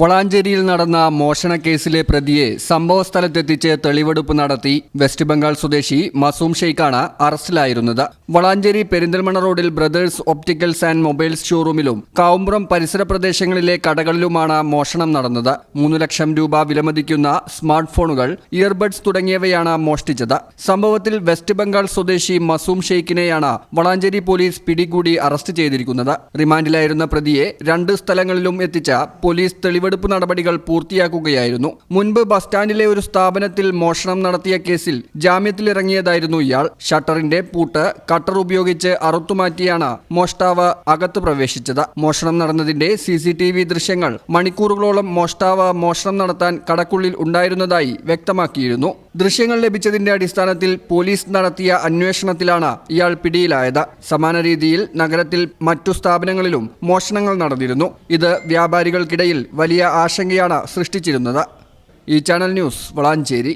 വളാഞ്ചേരിയിൽ നടന്ന മോഷണ കേസിലെ പ്രതിയെ സംഭവസ്ഥലത്തെത്തിച്ച് തെളിവെടുപ്പ് നടത്തി വെസ്റ്റ് ബംഗാൾ സ്വദേശി മസൂം ഷെയ്ഖാണ് അറസ്റ്റിലായിരുന്നത്. വളാഞ്ചേരി പെരിന്തൽമണ്ണ റോഡിൽ ബ്രദേഴ്സ് ഒപ്റ്റിക്കൽസ് ആൻഡ് മൊബൈൽസ് ഷോറൂമിലും കാവുമ്പ്രം പരിസര പ്രദേശങ്ങളിലെ കടകളിലുമാണ് മോഷണം നടന്നത്. മൂന്ന് ലക്ഷം രൂപ വിലമതിക്കുന്ന സ്മാർട്ട് ഫോണുകൾ ഇയർബഡ്സ് തുടങ്ങിയവയാണ് മോഷ്ടിച്ചത്. സംഭവത്തിൽ വെസ്റ്റ് ബംഗാൾ സ്വദേശി മസൂം ഷെയ്ഖിനെയാണ് വളാഞ്ചേരി പോലീസ് പിടികൂടി അറസ്റ്റ് ചെയ്തിരിക്കുന്നത്. റിമാൻഡിലായിരുന്ന പ്രതിയെ രണ്ട് സ്ഥലങ്ങളിലും എത്തിച്ച പോലീസ് തെളിവെടുപ്പ് നടപടികൾ പൂർത്തിയാക്കുകയായിരുന്നു. മുൻപ് ബസ് സ്റ്റാൻഡിലെ ഒരു സ്ഥാപനത്തിൽ മോഷണം നടത്തിയ കേസിൽ ജാമ്യത്തിലിറങ്ങിയതായിരുന്നു ഇയാൾ. ഷട്ടറിന്റെ പൂട്ട് കട്ടർ ഉപയോഗിച്ച് അറുത്തുമാറ്റിയാണ് മോഷ്ടാവ് അകത്ത് പ്രവേശിച്ചത്. മോഷണം നടന്നതിന്റെ സി സി ടി വി ദൃശ്യങ്ങൾ മണിക്കൂറുകളോളം മോഷ്ടാവ് മോഷണം നടത്താൻ കടക്കുള്ളിൽ ഉണ്ടായിരുന്നതായി വ്യക്തമാക്കിയിരുന്നു. ദൃശ്യങ്ങൾ ലഭിച്ചതിന്റെ അടിസ്ഥാനത്തിൽ പോലീസ് നടത്തിയ അന്വേഷണത്തിലാണ് ഇയാൾ പിടിയിലായത്. സമാന രീതിയിൽ നഗരത്തിൽ മറ്റു സ്ഥാപനങ്ങളിലും മോഷണങ്ങൾ നടന്നിരുന്നു. ഇത് വ്യാപാരികൾക്കിടയിൽ വലിയ ആശങ്കയാണ് സൃഷ്ടിച്ചിരുന്നത്. ഈ ചാനൽ ന്യൂസ് വളാഞ്ചേരി.